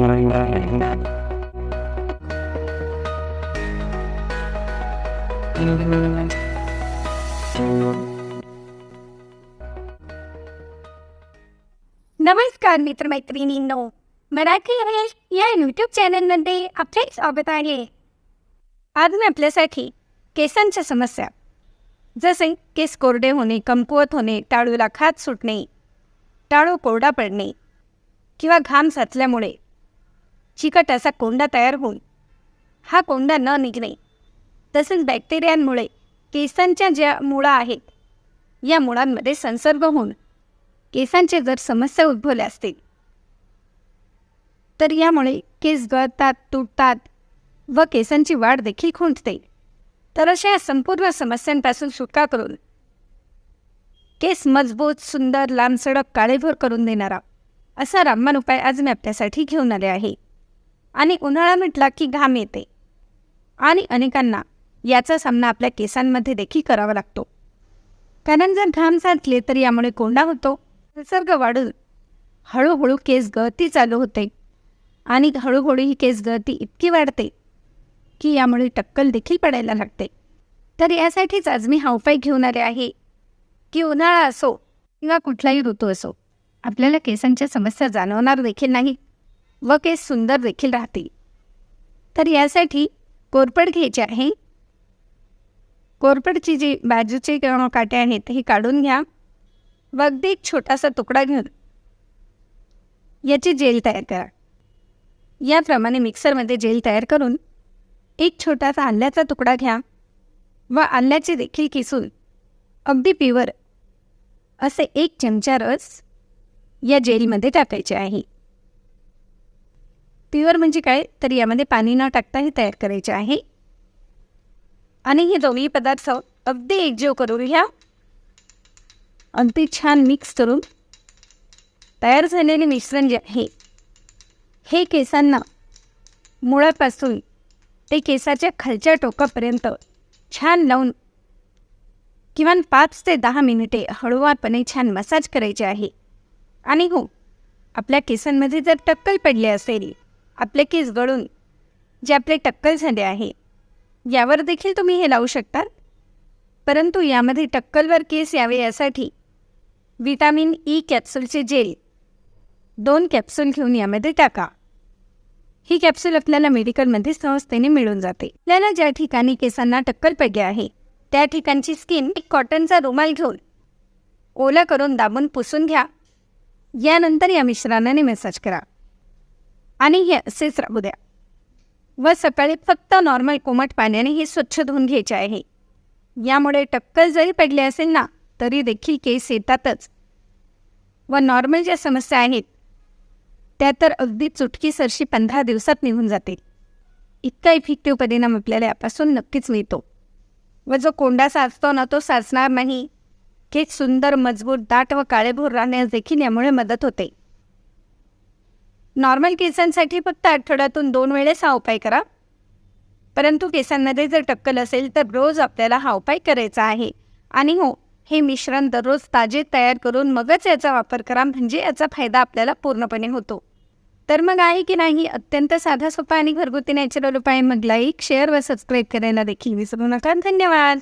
नमस्कार मित्रमैत्रिणींनो मराठी इंग्लिश या यूट्यूब चॅनलमध्ये आपले स्वागत आहे. आज मी आपल्यासाठी केसांच्या समस्या जसे केस कोरडे होणे कमकुवत होणे टाळूला खात सुटणे टाळू कोरडा पडणे किंवा घाम साचल्यामुळे चिकट असा कोंडा तयार होऊन. हा कोंडा न निघणे. तसेच बॅक्टेरियांमुळे केसांच्या ज्या मुळा आहेत या मुळांमध्ये संसर्ग होऊन केसांचे जर समस्या उद्भवल्या असतील तर यामुळे केस गळतात तुटतात व केसांची वाढ देखील खुंटते. तर अशा या संपूर्ण समस्यांपासून सुटका करून केस मजबूत सुंदर लांबसडक काळेभोर करून देणारा असा रामबाण उपाय आज मी आपल्यासाठी घेऊन आले आहे. आणि उन्हाळा म्हटला की घाम येते. आणि अनेकांना याचा सामना आपल्या केसांमध्ये देखील करावा लागतो. कारण जर घाम साचले तर यामुळे कोंडा होतो. निसर्ग वाढून हळूहळू केस गळती चालू होते. आणि हळूहळू ही केस गळती इतकी वाढते की यामुळे टक्कल देखील पडायला लागते. तर यासाठीच आज मी हा उपाय घेऊन आले आहे की उन्हाळा असो किंवा कुठलाही ऋतू असो आपल्याला केसांच्या समस्या जाणवणार देखील नाही व केस सुंदर देखील राहतील. तर यासाठी कोरपड घ्यायचे आहे. कोरपडची जी बाजूचे काटे आहेत हे काढून घ्या. व अगदी एक छोटासा तुकडा घेऊन याची जेल तयार करा. याप्रमाणे मिक्सरमध्ये जेल तयार करून एक छोटासा आल्याचा तुकडा घ्या व आल्याचे देखील किसून अगदी प्युअर असे एक चमचा रस या जेलमध्ये टाकायचे आहे. प्युअर म्हणजे काय? तर यामध्ये पाणी न टाकता हे तयार करायचे आहे. आणि हे दोन्ही पदार्थ अगदी एकजीव करून घ्या. अगदी छान मिक्स करून तयार झालेले मिश्रण जे आहे हे केसांना मुळापासून ते केसाच्या खालच्या टोकापर्यंत छान लावून किमान पाच ते दहा मिनिटे हळूवारपणे छान मसाज करायचे आहे. आणि हो आपल्या केसांमध्ये जर टक्कल पडली असेल आपले केस गळून जे आपले टक्कल झाले आहे यावर देखील तुम्ही हे लावू शकतात परंतु यामध्ये टक्कलवर केस यावे यासाठी विटामिन ई कॅप्सूलचे जेल दोन कॅप्सूल घेऊन यामध्ये टाका. ही कॅप्सूल आपल्याला मेडिकलमध्ये सहजतेने मिळून जाते. आपल्याला ज्या ठिकाणी केसांना टक्कल पडले आहे त्या ठिकाणची स्किन एक कॉटनचा रुमाल घेऊन ओला करून दाबून पुसून घ्या. यानंतर या मिश्रणाने मसाज करा. आणि हे असेच राहू द्या. व सकाळी फक्त नॉर्मल कोमट पाण्याने हे स्वच्छ धुवून घ्यायचे आहे. यामुळे टक्कल जरी पडले असेल ना तरी देखील केस येतातच. व नॉर्मल ज्या समस्या आहेत त्या तर अगदी चुटकीसरशी पंधरा दिवसात निघून जातील. इतका इफेक्टिव्ह परिणाम आपल्याला यापासून नक्कीच मिळतो. व जो कोंडा साचतो ना तो साचणार नाही. केस सुंदर मजबूत दाट व काळेभोर राहण्यास देखील यामुळे मदत होते. नॉर्मल केसांसाठी फक्त आठवड्यातून दोन वेळेस हा उपाय करा. परंतु केसांमध्ये जर टक्कल असेल तर रोज आपल्याला हा उपाय करायचा आहे. आणि हो हे मिश्रण दररोज ताजे तयार करून मगच याचा वापर करा म्हणजे याचा फायदा आपल्याला पूर्णपणे होतो. तर मग आहे की नाही अत्यंत साधा सोपा आणि घरगुती नॅचरल उपाय मग लाईक शेअर व सबस्क्राईब करायला देखील विसरू नका. धन्यवाद!